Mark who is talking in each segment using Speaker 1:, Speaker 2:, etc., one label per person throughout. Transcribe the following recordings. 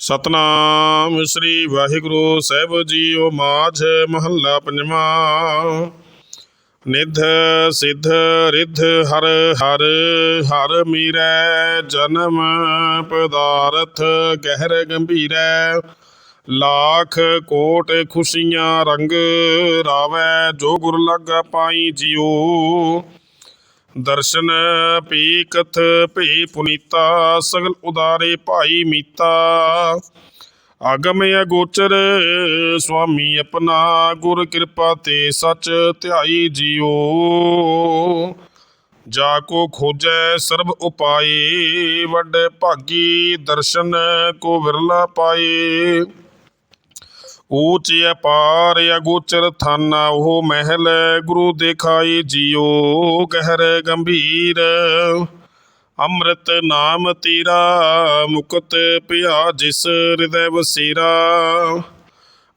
Speaker 1: ਸਤਨਾਮ ਸ੍ਰੀ ਵਾਹਿਗੁਰੂ ਸਾਹਿਬ ਜੀਓ ਮਾਝ ਮਹੱਲਾ ਪੰਜਵਾਂ। ਨਿਧ ਸਿੱਧ ਰਿਧ ਹਰ ਹਰ ਹਰ ਮੀਰੈ ਜਨਮ ਪਦਾਰਥ ਗਹਿਰ ਗੰਭੀਰੈ। ਲਾਖ ਕੋਟ ਖੁਸ਼ੀਆਂ ਰੰਗ ਰਾਵੈ, ਜੋ ਗੁਰ ਲਾਗਾ ਪਾਈ ਜਿਉ ਦਰਸ਼ਨ ਪੀ ਕਥ ਭੀ ਪੁਨੀਤਾ, ਸਗਲ ਉਦਾਰੇ ਭਾਈ ਮੀਤਾ। ਆਗਮ ਅਗੋਚਰ ਸੁਆਮੀ ਆਪਣਾ, ਗੁਰ ਕਿਰਪਾ ਤੇ ਸਚ ਧਿਆਈ ਜਿਉ। ਜਾ ਕੋ ਖੋਜੈ ਸਰਬ ਉਪਾਏ, ਵੱਡ ਭਾਗੀ ਦਰਸ਼ਨ ਕੋ ਵਿਰਲਾ ਪਾਏ। ਊਚ ਅਪਾਰ ਅਗੋਚਰ ਥਾਨਾ, ਉਹ ਮਹਿਲ ਗੁਰੂ ਦੇਖਾਈ ਜਿਉ ਗਹਿਰ ਗੰਭੀਰ। ਅੰਮ੍ਰਿਤ ਨਾਮ ਤੀਰਾ, ਮੁਕਤ ਭਿਆ ਜਿਸ ਹਿਰਦੈ ਵਸੀਰਾ।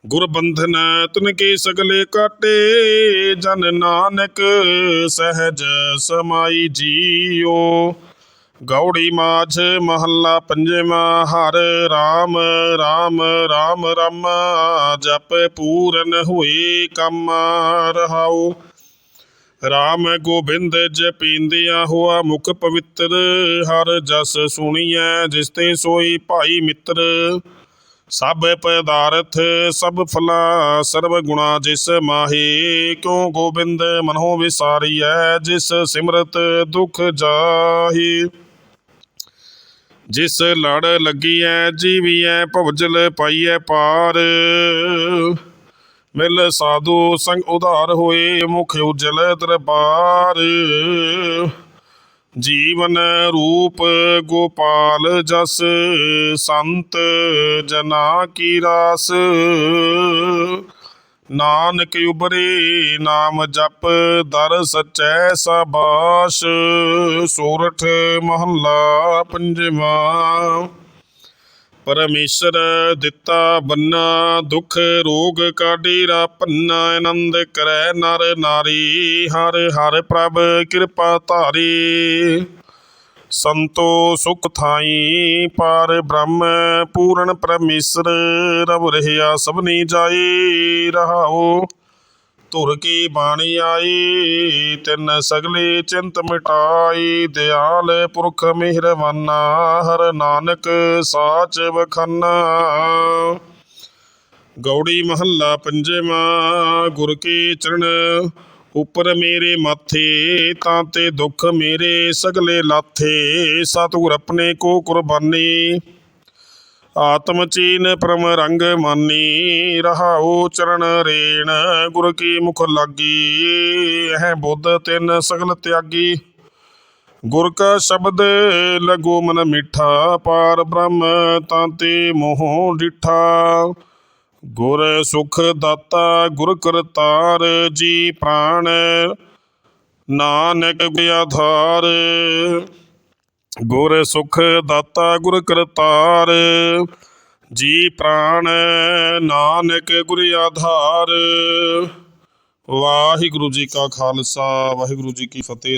Speaker 1: ਗੁਰ ਬੰਧਨ ਤਨ ਕੇ ਸਗਲੇ ਕਾਟੇ, ਜਨ ਨਾਨਕ ਸਹਿਜ ਸਮਾਈ ਜੀਓ। ਗੌੜੀ ਮਾਝ ਮਹੱਲਾ ਪੰਜਵਾਂ, ਹਰ ਰਾਮ ਰਾਮ ਰਾਮ ਰਮ, ਜਪ ਪੂਰਨ ਹੋਏ ਕੰਮ ਰਹਾਉ। ਰਾਮ ਗੋਬਿੰਦ ਜਪੀਂਦਿਆ ਹੋਆ ਮੁਖ ਪਵਿੱਤਰ, ਹਰ ਜਸ ਸੁਣੀਐ ਜਿਸ ਤੇ ਸੋਈ ਭਾਈ ਮਿੱਤਰ। ਸਭ ਪਦਾਰਥ ਸਭ ਫਲਾ ਸਰਬ ਗੁਣਾ ਜਿਸ ਮਾਹੀ, ਕਿਉ ਗੋਬਿੰਦ ਮਨੋ ਵਿਸਾਰੀਐ ਜਿਸ ਸਿਮਰਤ ਦੁਖ ਜਾਹੀ। ਜਿਸ ਲੜ ਲੱਗੀਐ ਜੀਵੀਐ, ਭਵਜਲ ਪਾਈਐ ਪਾਰ। ਮਿਲ ਸਾਧੂ ਸੰਗ ਉਧਾਰ ਹੋਏ, ਮੁਖ ਉਜਲ ਦਰਬਾਰ। ਜੀਵਨ ਰੂਪ ਗੋਪਾਲ ਜਸ, ਸੰਤ ਜਨਾ ਕੀ ਰਾਸ। ਨਾਨਕ ਉਬਰੇ ਨਾਮ ਜਪ, ਦਰ ਸਚੈ ਸਬਾਸ, ਸੋਰਠ ਮਹੱਲਾ ਪੰਜਵਾਂ। ਪਰਮੇਸ਼ਰ ਦਿੱਤਾ ਬੰਨਾ, ਦੁਖ ਰੋਗ ਕਾਢੀਰਾ ਪੰਨਾ, ਆਨੰਦ ਕਰੈ ਨਰ ਨਾਰੀ, ਹਰ ਹਰ ਪ੍ਰਭ ਕਿਰਪਾ ਧਾਰੀ। ਸੰਤੋ ਸੁਖ ਥਾਈ ਪਾਰ ਬ੍ਰਹਮ ਪੂਰਨ ਪਰਮੇਸ਼ਰ ਰਬ ਰਹਿਆ ਸਭਨੀ ਜਾਈ ਰਹਾਓ ਧੁਰ ਕੀ ਬਾਣੀ ਆਈ, ਤਿੰਨ ਸਗਲੇ ਚਿੰਤ ਮਿਟਾਈ। ਦਿਆਲ ਪੁਰਖ ਮਿਹਰਵਾਨਾ, ਹਰ ਨਾਨਕ ਸਾਚ ਵਖੰਨਾ। ਗੌੜੀ ਮਹੱਲਾ ਪੰਜਵਾਂ, ਗੁਰ ਕੀ ਚਰਨ ਉਪਰ ਮੇਰੇ ਮਾਥੇ, ਤਾਂ ਤੇ ਦੁੱਖ ਮੇਰੇ ਸਗਲੇ ਲਾਥੇ। ਸਤਿਗੁਰ ਆਪਣੇ ਕੋ ਕੁਰਬਾਨੀ, ਆਤਮ ਚੀਨ ਪਰਮ ਰੰਗ ਮਾਨੀ। ਰਹਾਉ ਚਰਨ ਰੇਣ, ਗੁਰ ਕੀ ਮੁਖ ਲਾਗੀ। ਇਹ ਬੁੱਧ ਤਿੰਨ ਸਗਲ ਤਿਆਗੀ। ਗੁਰ ਕਾ ਸ਼ਬਦ ਲਗੋ ਮਨ ਮਿੱਠਾ, ਪਾਰ ਬ੍ਰਹਮ ਤਾਂ ਤੇ ਮੋਹ ਡਿਠਾ। ਗੁਰ ਸੁਖ ਦਾਤਾ, ਗੁਰ ਕਰਤਾਰ ਜੀ ਪ੍ਰਾਣ, ਨਾਨਕ ਆਧਾਰ। ਗੁਰ ਸੁਖ ਦਾਤਾ, ਗੁਰ ਕਰਤਾਰ ਜੀ ਪ੍ਰਾਣ, ਨਾਨਕ ਗੁਰ ਆਧਾਰ। ਵਾਹਿਗੁਰੂ ਜੀ ਕਾ ਖਾਲਸਾ, ਵਾਹਿਗੁਰੂ ਜੀ ਕੀ ਫਤਿਹ।